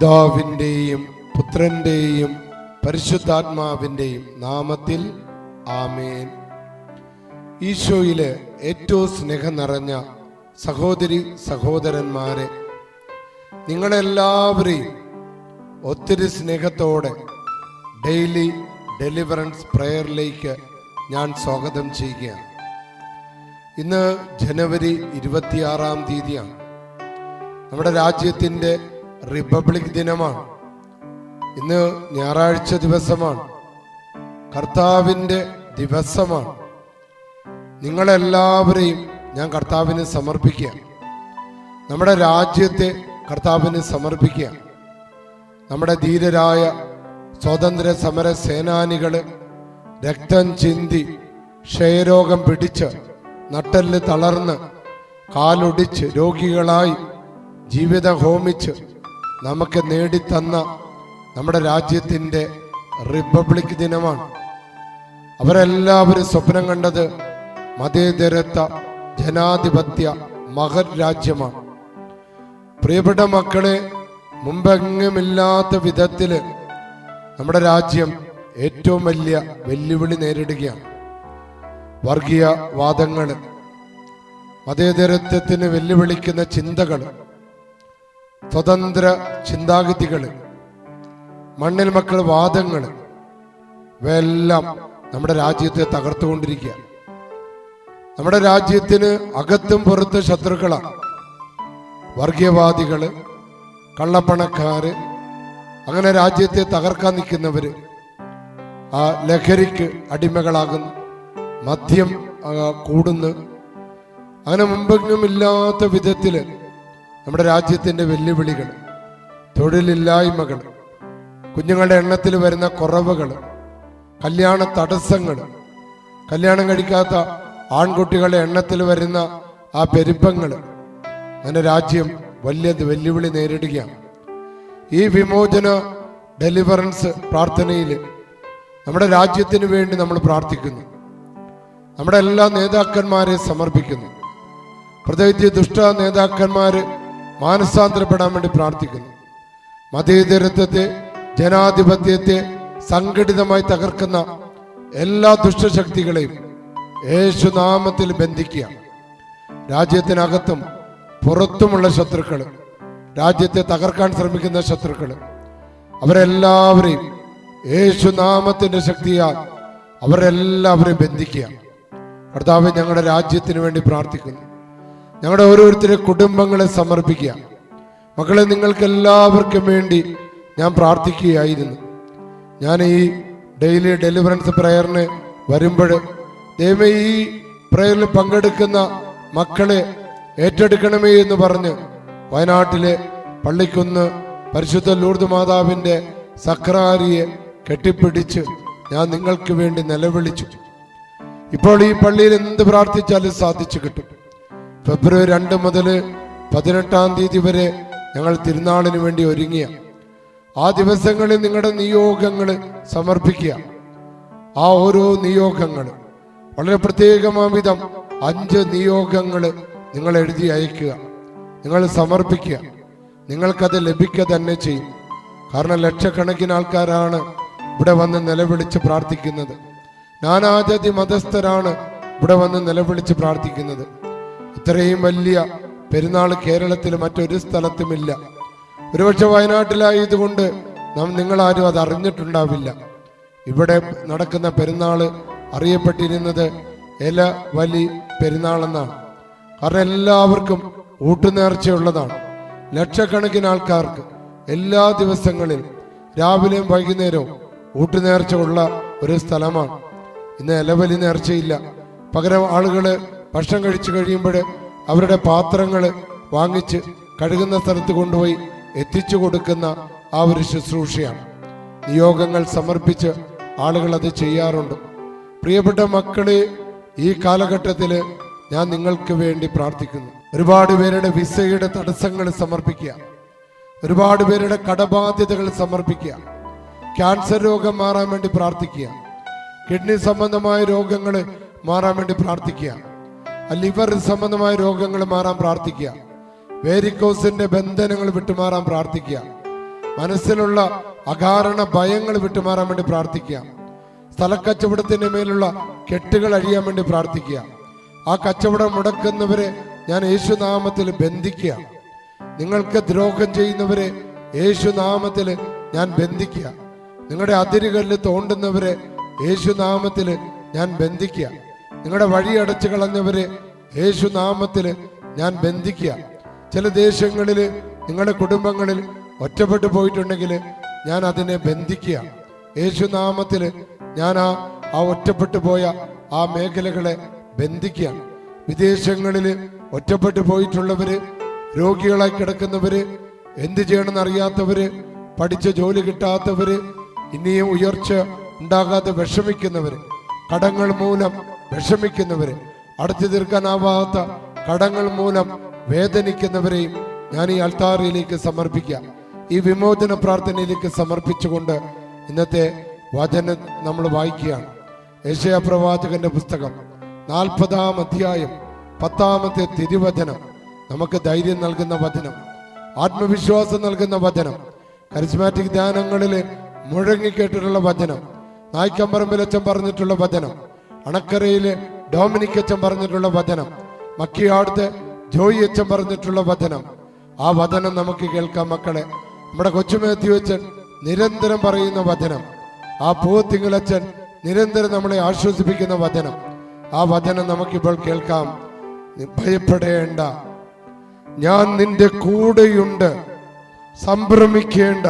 പിതാവിന്റെയും പുത്രന്റെയും പരിശുദ്ധാത്മാവിന്റെയും നാമത്തിൽ ആമേൻ. ഈശോയിലെ ഏറ്റവും സ്നേഹം നിറഞ്ഞ സഹോദരി സഹോദരന്മാരെ നിങ്ങളെല്ലാവരെയും ഒത്തിരി സ്നേഹത്തോടെ ഡെയിലി ഡെലിവറൻസ് പ്രെയറിലേക്ക് ഞാൻ സ്വാഗതം ചെയ്യുകയാണ്. ഇന്ന് ജനുവരി ഇരുപത്തിയാറാം തീയതിയാണ്. നമ്മുടെ രാജ്യത്തിന്റെ റിപ്പബ്ലിക് ദിനമാണ്. ഇന്ന് ഞായറാഴ്ച ദിവസമാണ്. കർത്താവിന്റെ ദിവസമാണ്. നിങ്ങളെല്ലാവരെയും ഞാൻ കർത്താവിന് സമർപ്പിക്കുക. നമ്മുടെ രാജ്യത്തെ കർത്താവിന് സമർപ്പിക്കുക. നമ്മുടെ ധീരരായ സ്വാതന്ത്ര്യ സമര സേനാനികൾ രക്തം ചിന്തി ക്ഷയരോഗം പിടിച്ച് നട്ടൽ തളർന്ന് കാലൊടിച്ച് രോഗികളായി ജീവിതം ഹോമിച്ച് നമുക്ക് നേടിത്തന്ന നമ്മുടെ രാജ്യത്തിന്റെ റിപ്പബ്ലിക് ദിനമാണ്. അവരെല്ലാവരും സ്വപ്നം കണ്ടത് മതേതരത്വ ജനാധിപത്യ മഹർ രാജ്യമാണ്. പ്രിയപ്പെട്ട മക്കളെ മുമ്പെങ്ങുമില്ലാത്ത വിധത്തിൽ നമ്മുടെ രാജ്യം ഏറ്റവും വലിയ വെല്ലുവിളി നേരിടുകയാണ്. വർഗീയ വാദങ്ങൾ മതേതരത്വത്തിന് വെല്ലുവിളിക്കുന്ന ചിന്തകൾ സ്വതന്ത്ര ചിന്താഗതികൾ മണ്ണിൽ മക്കൾ വാദങ്ങൾ ഇവയെല്ലാം നമ്മുടെ രാജ്യത്തെ തകർത്തുകൊണ്ടിരിക്കുക. നമ്മുടെ രാജ്യത്തിന് അകത്തും പുറത്ത് ശത്രുക്കളാണ് വർഗീയവാദികൾ കള്ളപ്പണക്കാർ അങ്ങനെ രാജ്യത്തെ തകർക്കാൻ നിൽക്കുന്നവര്. ആ ലഹരിക്ക് അടിമകളാകുന്നു മദ്യം കൂടുന്നു അങ്ങനെ മുമ്പെങ്കിലും ഇല്ലാത്ത വിധത്തിൽ നമ്മുടെ രാജ്യത്തിന്റെ വെല്ലുവിളികൾ തൊഴിലില്ലായ്മകൾ കുഞ്ഞുങ്ങളുടെ എണ്ണത്തിൽ വരുന്ന കുറവുകൾ കല്യാണ തടസ്സങ്ങൾ കല്യാണം കഴിക്കാത്ത ആൺകുട്ടികളുടെ എണ്ണത്തിൽ വരുന്ന ആ പെരുപ്പങ്ങൾ. അങ്ങനെ രാജ്യം വലിയ വെല്ലുവിളി നേരിടുകയാണ്. ഈ വിമോചന ഡെലിവറൻസ് പ്രാർത്ഥനയിൽ നമ്മുടെ രാജ്യത്തിന് വേണ്ടി നമ്മൾ പ്രാർത്ഥിക്കുന്നു. നമ്മുടെ എല്ലാ നേതാക്കന്മാരെ സമർപ്പിക്കുന്നു. പ്രത്യേകിച്ച് ദുഷ്ട നേതാക്കന്മാര് മാനസാന്തരപ്പെടാൻ വേണ്ടി പ്രാർത്ഥിക്കുന്നു. മതേതരത്വത്തെ ജനാധിപത്യത്തെ സംഘടിതമായി തകർക്കുന്ന എല്ലാ ദുഷ്ടശക്തികളെയും യേശുനാമത്തിൽ ബന്ധിക്കുക. രാജ്യത്തിനകത്തും പുറത്തുമുള്ള ശത്രുക്കൾ രാജ്യത്തെ തകർക്കാൻ ശ്രമിക്കുന്ന ശത്രുക്കൾ അവരെല്ലാവരെയും യേശുനാമത്തിന്റെ ശക്തിയാൽ അവരെല്ലാവരെയും ബന്ധിക്കുക. കർത്താവ് ഞങ്ങളുടെ രാജ്യത്തിന് വേണ്ടി പ്രാർത്ഥിക്കുന്നു. ഞങ്ങളുടെ ഓരോരുത്തരെ കുടുംബങ്ങളെ സമർപ്പിക്കുക. മക്കളെ നിങ്ങൾക്ക് എല്ലാവർക്കും വേണ്ടി ഞാൻ പ്രാർത്ഥിക്കുകയായിരുന്നു. ഞാൻ ഈ ഡെയിലി ഡെലിവറൻസ് പ്രയറിന് വരുമ്പോൾ ദൈവമേ ഈ പ്രയറിൽ പങ്കെടുക്കുന്ന മക്കളെ ഏറ്റെടുക്കണമേ എന്ന് പറഞ്ഞ് വയനാട്ടിലെ പള്ളിക്കുന്ന് പരിശുദ്ധ ലൂർദ് മാതാവിന്റെ സക്രാരിയെ കെട്ടിപ്പിടിച്ച് ഞാൻ നിങ്ങൾക്ക് വേണ്ടി നിലവിളിച്ചു. ഇപ്പോൾ ഈ പള്ളിയിൽ എന്ത് പ്രാർത്ഥിച്ചാലും സാധിച്ചു കിട്ടും. ഫെബ്രുവരി രണ്ട് മുതൽ പതിനെട്ടാം തീയതി വരെ ഞങ്ങൾ തിരുനാളിന് വേണ്ടി ഒരുങ്ങിയ. ആ ദിവസങ്ങളിൽ നിങ്ങളുടെ നിയോഗങ്ങൾ സമർപ്പിക്കുക. ആ ഓരോ നിയോഗങ്ങൾ വളരെ പ്രത്യേകമായ വിധം അഞ്ച് നിയോഗങ്ങൾ നിങ്ങൾ എഴുതി അയക്കുക. നിങ്ങൾ സമർപ്പിക്കുക. നിങ്ങൾക്കത് ലഭിക്കുക തന്നെ ചെയ്യും. കാരണം ലക്ഷക്കണക്കിന് ആൾക്കാരാണ് ഇവിടെ വന്ന് നിലവിളിച്ച് പ്രാർത്ഥിക്കുന്നത്. നാനാജാതി മതസ്ഥരാണ് ഇവിടെ വന്ന് നിലവിളിച്ച് പ്രാർത്ഥിക്കുന്നത്. ഇത്രയും വലിയ പെരുന്നാൾ കേരളത്തിൽ മറ്റൊരു സ്ഥലത്തുമില്ല. ഒരുപക്ഷെ വയനാട്ടിലായതുകൊണ്ട് നാം നിങ്ങളാരും അത് അറിഞ്ഞിട്ടുണ്ടാവില്ല. ഇവിടെ നടക്കുന്ന പെരുന്നാൾ അറിയപ്പെട്ടിരുന്നത് എല വലി പെരുന്നാളെന്നാണ്. കാരണം എല്ലാവർക്കും ഊട്ടുനേർച്ചയുള്ളതാണ്. ലക്ഷക്കണക്കിന് ആൾക്കാർക്ക് എല്ലാ ദിവസങ്ങളിലും രാവിലെയും വൈകുന്നേരവും ഊട്ടുനേർച്ച ഉള്ള ഒരു സ്ഥലമാണ്. ഇന്ന് ഇലവലി നേർച്ചയില്ല. പകരം ആളുകൾ ഭക്ഷണം കഴിച്ചു കഴിയുമ്പോൾ അവരുടെ പാത്രങ്ങൾ വാങ്ങിച്ച് കഴുകുന്ന സ്ഥലത്ത് കൊണ്ടുപോയി എത്തിച്ചു കൊടുക്കുന്ന ആ ഒരു ശുശ്രൂഷയാണ്. നിയോഗങ്ങൾ സമർപ്പിച്ച് ആളുകൾ അത് ചെയ്യാറുണ്ട്. പ്രിയപ്പെട്ട മക്കളെ ഈ കാലഘട്ടത്തിൽ ഞാൻ നിങ്ങൾക്ക് വേണ്ടി പ്രാർത്ഥിക്കുന്നു. ഒരുപാട് പേരുടെ വിസയുടെ തടസ്സങ്ങൾ സമർപ്പിക്കുക. ഒരുപാട് പേരുടെ കടബാധ്യതകൾ സമർപ്പിക്കുക. ക്യാൻസർ രോഗം മാറാൻ വേണ്ടി പ്രാർത്ഥിക്കുക. കിഡ്നി സംബന്ധമായ രോഗങ്ങൾ മാറാൻ വേണ്ടി പ്രാർത്ഥിക്കുക. ലിവർ സംബന്ധമായ രോഗങ്ങൾ മാറാൻ പ്രാർത്ഥിക്കുക. വേരിക്കോസിന്റെ ബന്ധനങ്ങൾ വിട്ടുമാറാൻ പ്രാർത്ഥിക്കുക. മനസ്സിലുള്ള അകാരണ ഭയങ്ങൾ വിട്ടുമാറാൻ വേണ്ടി പ്രാർത്ഥിക്കുക. സ്ഥലക്കച്ചവടത്തിന്റെ മേലുള്ള കെട്ടുകൾ അഴിയാൻ വേണ്ടി പ്രാർത്ഥിക്കുക. ആ കച്ചവടം മുടക്കുന്നവരെ ഞാൻ യേശുനാമത്തിൽ ബന്ധിക്കുക. നിങ്ങൾക്ക് ദ്രോഹം ചെയ്യുന്നവരെ യേശുനാമത്തിൽ ഞാൻ ബന്ധിക്കുക. നിങ്ങളുടെ അതിരുകളിൽ തോണ്ടുന്നവരെ യേശുനാമത്തിൽ ഞാൻ ബന്ധിക്കുക. നിങ്ങളുടെ വഴി അടച്ചു കളഞ്ഞവരെ യേശുനാമത്തിൽ ഞാൻ ബന്ധിക്കുക. ചില ദേശങ്ങളിൽ നിങ്ങളുടെ കുടുംബങ്ങളിൽ ഒറ്റപ്പെട്ടു പോയിട്ടുണ്ടെങ്കിൽ ഞാൻ അതിനെ ബന്ധിക്കുക. യേശുനാമത്തിൽ ഞാൻ ആ ആ ഒറ്റപ്പെട്ടു പോയ ആ മേഖലകളെ ബന്ധിക്കുക. വിദേശങ്ങളിൽ ഒറ്റപ്പെട്ടു പോയിട്ടുള്ളവര് രോഗികളായി കിടക്കുന്നവര് എന്ത് ചെയ്യണമെന്ന് അറിയാത്തവര് പഠിച്ച ജോലി കിട്ടാത്തവര് ഇനിയും ഉയർച്ച ഉണ്ടാകാതെ വിഷമിക്കുന്നവര്. കടങ്ങൾ മൂലം വിഷമിക്കുന്നവര് അടച്ചു തീർക്കാനാവാത്ത കടങ്ങൾ മൂലം വേദനിക്കുന്നവരെയും ഞാൻ ഈ അൽത്താറിയിലേക്ക് സമർപ്പിക്കാം ഈ വിമോചന പ്രാർത്ഥനയിലേക്ക് സമർപ്പിച്ചുകൊണ്ട് ഇന്നത്തെ വചനം നമ്മൾ വായിക്കുകയാണ്. യശയ പ്രവാചകന്റെ പുസ്തകം നാൽപ്പതാം അധ്യായം പത്താമത്തെ തിരുവചനം. നമുക്ക് ധൈര്യം നൽകുന്ന വചനം ആത്മവിശ്വാസം നൽകുന്ന വചനം കരിസ്മാറ്റിക് ധ്യാനങ്ങളിൽ മുഴങ്ങിക്കേട്ടിട്ടുള്ള വചനം നായ്ക്കമ്പറമ്പിലച്ചൻ പറഞ്ഞിട്ടുള്ള വചനം അണക്കരയിലെ ഡോമിനിക് അച്ഛൻ പറഞ്ഞിട്ടുള്ള വചനം മക്കിയാടത്ത് ജോയി അച്ഛൻ പറഞ്ഞിട്ടുള്ള വചനം. ആ വചനം നമുക്ക് കേൾക്കാം മക്കളെ. നമ്മുടെ കൊച്ചുമേത്തി അച്ഛൻ നിരന്തരം പറയുന്ന വചനം. ആ പൂത്തിങ്കളച്ചൻ നിരന്തരം നമ്മളെ ആശ്വസിപ്പിക്കുന്ന വചനം. ആ വചനം നമുക്കിപ്പോൾ കേൾക്കാം. ഭയപ്പെടേണ്ട. ഞാൻ നിന്റെ കൂടെയുണ്ട്. സംഭ്രമിക്കേണ്ട.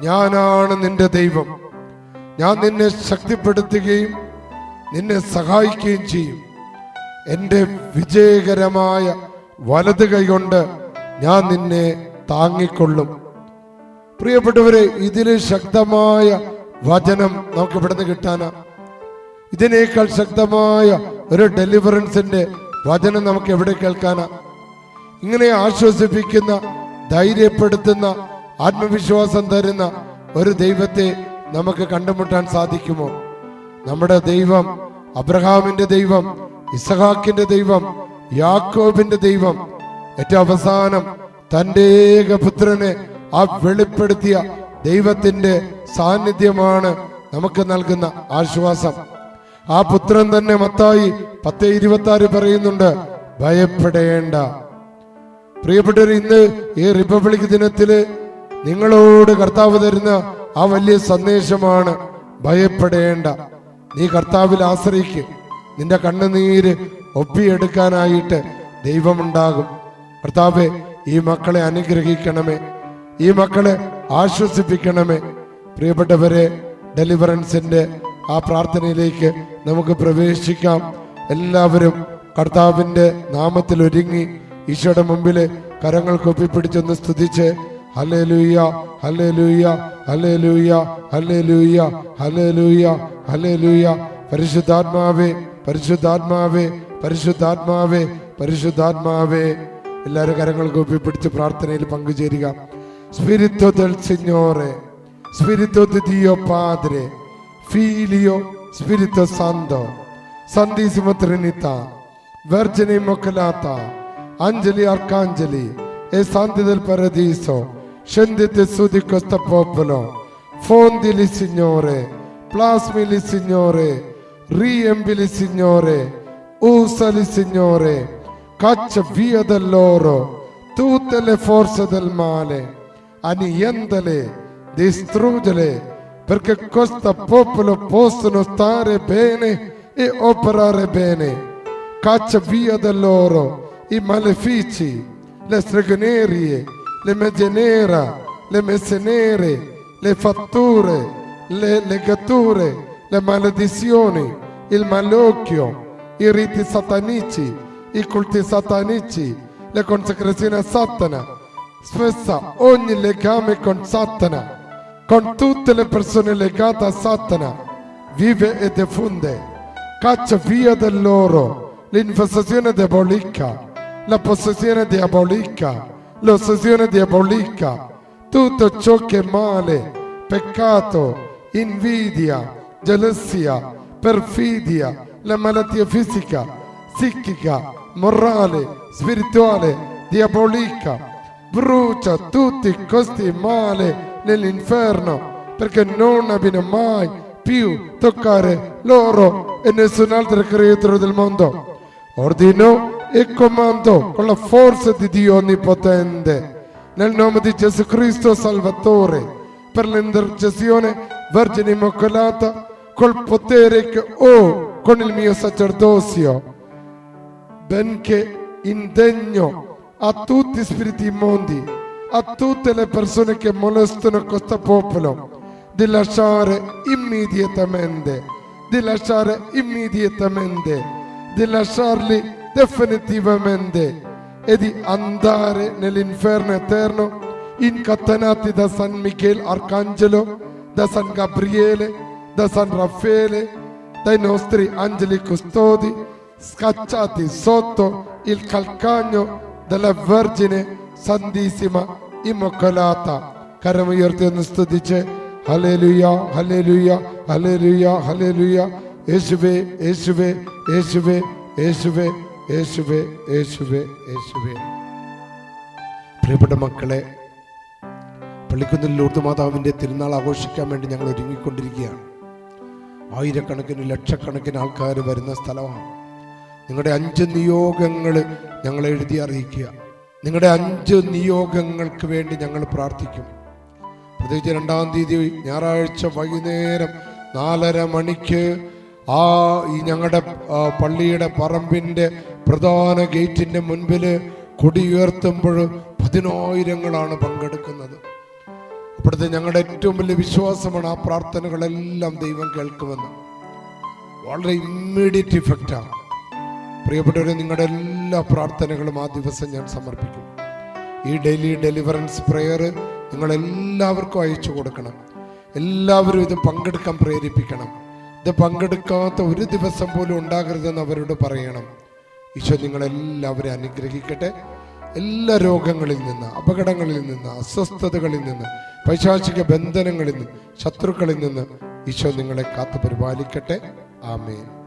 ഞാനാണ് നിന്റെ ദൈവം. ഞാൻ നിന്നെ ശക്തിപ്പെടുത്തുകയും നിന്നെ സഹായിക്കുകയും ചെയ്യും. എന്റെ വിജയകരമായ വലത് കൈകൊണ്ട് ഞാൻ നിന്നെ താങ്ങിക്കൊള്ളും. പ്രിയപ്പെട്ടവരെ ഇതിന് ശക്തമായ വചനം നമുക്ക് ഇവിടുന്ന് കിട്ടാനാ. ഇതിനേക്കാൾ ശക്തമായ ഒരു ഡെലിവറൻസിന്റെ വചനം നമുക്ക് എവിടെ കേൾക്കാനാ. ഇങ്ങനെ ആശ്വസിപ്പിക്കുന്ന ധൈര്യപ്പെടുത്തുന്ന ആത്മവിശ്വാസം തരുന്ന ഒരു ദൈവത്തെ നമുക്ക് കണ്ടുമുട്ടാൻ സാധിക്കുമോ? നമ്മുടെ ദൈവം അബ്രഹാമിന്റെ ദൈവം ഇസഹാക്കിന്റെ ദൈവം യാക്കോബിന്റെ ദൈവം ഏറ്റവും അവസാനം തന്റെ ഏകപുത്രനെ ആ വെളിപ്പെടുത്തിയ ദൈവത്തിന്റെ സാന്നിധ്യമാണ് നമുക്ക് നൽകുന്ന ആശ്വാസം. ആ പുത്രൻ തന്നെ മത്തായി പത്ത് ഇരുപത്തി ആറ് പറയുന്നുണ്ട് ഭയപ്പെടേണ്ട. പ്രിയപ്പെട്ടവർ ഇന്ന് ഈ റിപ്പബ്ലിക് ദിനത്തിൽ നിങ്ങളോട് കർത്താവ് തരുന്ന ആ വലിയ സന്ദേശമാണ് ഭയപ്പെടേണ്ട. നീ കർത്താവിൽ ആശ്രയിക്ക്. നിന്റെ കണ്ണുനീര് ഒപ്പിയെടുക്കാനായിട്ട് ദൈവമുണ്ടാകും. കർത്താവെ ഈ മക്കളെ അനുഗ്രഹിക്കണമേ. ഈ മക്കളെ ആശ്വസിപ്പിക്കണമേ. പ്രിയപ്പെട്ടവരെ ഡെലിവറൻസിന്റെ ആ പ്രാർത്ഥനയിലേക്ക് നമുക്ക് പ്രവേശിക്കാം. എല്ലാവരും കർത്താവിന്റെ നാമത്തിൽ ഒരുങ്ങി ഈശോയുടെ മുമ്പിൽ കരങ്ങൾ കൊപ്പിപ്പിടിച്ചൊന്ന് സ്തുതിച്ച് ഹലലുയ ഹലലുയ ഹലലുയ ഹലലുയ ഹലലുയ ഹലലുയ പരിശുദ്ധാത്മാവേ പരിശുദ്ധാത്മാവേ പരിശുദ്ധാത്മാവേ പരിശുദ്ധാത്മാവേ. എല്ലാവരും കരങ്ങൾ കൂപ്പി പിടിച്ച് പ്രാർത്ഥനയിൽ പങ്കുചേരുക. സ്പിരിത്വ അഞ്ജലി അർക്കാഞ്ജലി ഏ സാന്തിൽ പരദീസോ scendete su di questo popolo. Fondili Signore. Plasmili Signore. Riempili Signore. Usali Signore. Caccia via da loro tutte le forze del male. Annientale distruggele perché questo popolo possono stare bene e operare bene. Caccia via da loro i malefici, le stregonerie, le magie nere, le messe nere, le fatture, le legature, le maledizioni, il malocchio, i riti satanici, i culti satanici, le consacrazioni a Satana. Spessa ogni legame con Satana, con tutte le persone legate a Satana, vive e defunde. Caccia via da loro l'infestazione diabolica, la possessione diabolica, l'ossessione diabolica, tutto ciò che è male, peccato, invidia, gelosia, perfidia, la malattia fisica, psichica, morale, spirituale, diabolica, brucia tutti questi male nell'inferno perché non abbiano mai più toccare loro e nessun altro creatura del mondo. Ordino e comando con la forza di Dio Onnipotente, nel nome di Gesù Cristo Salvatore, per l'intercessione Vergine Immacolata, col potere che ho con il mio sacerdozio, benché indegno a tutti gli spiriti immondi, a tutte le persone che molestano questo popolo, di lasciare immediatamente, di lasciare immediatamente, di lasciarli definitivamente e di andare nell'inferno eterno incatenati da San Michele Arcangelo, da San Gabriele, da San Raffaele, dai nostri angeli custodi, scacciati sotto il calcagno della Vergine Santissima Immacolata. Caro Maiortino dice Alleluia, Alleluia, Alleluia, Alleluia, Esve, Esve, Esve, Esve. പ്രിയപ്പെട്ട മക്കളെ പള്ളിക്കുന്നിൽ ലൂർത്ത് മാതാവിന്റെ തിരുനാൾ ആഘോഷിക്കാൻ വേണ്ടി ഞങ്ങൾ ഒരുങ്ങിക്കൊണ്ടിരിക്കുകയാണ്. ആയിരക്കണക്കിന് ലക്ഷക്കണക്കിന് ആൾക്കാർ വരുന്ന സ്ഥലമാണ്. നിങ്ങളുടെ അഞ്ച് നിയോഗങ്ങൾ ഞങ്ങൾ എഴുതി അറിയിക്കുക. നിങ്ങളുടെ അഞ്ച് നിയോഗങ്ങൾക്ക് വേണ്ടി ഞങ്ങൾ പ്രാർത്ഥിക്കും. പ്രത്യേകിച്ച് രണ്ടാം തീയതി ഞായറാഴ്ച വൈകുന്നേരം നാലര മണിക്ക് ആ ഈ ഞങ്ങളുടെ പള്ളിയുടെ പറമ്പിന്റെ പ്രധാന ഗേറ്റിന്റെ മുൻപിൽ കൊടിയുയർത്തുമ്പോൾ പതിനായിരങ്ങളാണ് പങ്കെടുക്കുന്നത്. അപ്പോഴത്തെ ഞങ്ങളുടെ ഏറ്റവും വലിയ വിശ്വാസമാണ് ആ പ്രാർത്ഥനകളെല്ലാം ദൈവം കേൾക്കുമെന്ന്. വളരെ ഇമ്മീഡിയറ്റ് ഇഫക്റ്റാണ് പ്രിയപ്പെട്ടവരെ നിങ്ങളുടെ എല്ലാ പ്രാർത്ഥനകളും ആ ദിവസം ഞാൻ സമർപ്പിക്കും. ഈ ഡെയിലി ഡെലിവറൻസ് പ്രെയർ നിങ്ങളെല്ലാവർക്കും അയച്ചു കൊടുക്കണം. എല്ലാവരും ഇത് പങ്കെടുക്കാൻ പ്രേരിപ്പിക്കണം. ഇത് പങ്കെടുക്കാത്ത ഒരു ദിവസം പോലും ഉണ്ടാകരുതെന്ന് അവരോട് പറയണം. ഈശോ നിങ്ങളെല്ലാവരും അനുഗ്രഹിക്കട്ടെ. എല്ലാ രോഗങ്ങളിൽ നിന്ന് അപകടങ്ങളിൽ നിന്ന് അസ്വസ്ഥതകളിൽ നിന്ന് പൈശാചിക ബന്ധനങ്ങളിൽ നിന്ന് ശത്രുക്കളിൽ നിന്ന് ഈശോ നിങ്ങളെ കാത്തു പരിപാലിക്കട്ടെ ആമേൻ.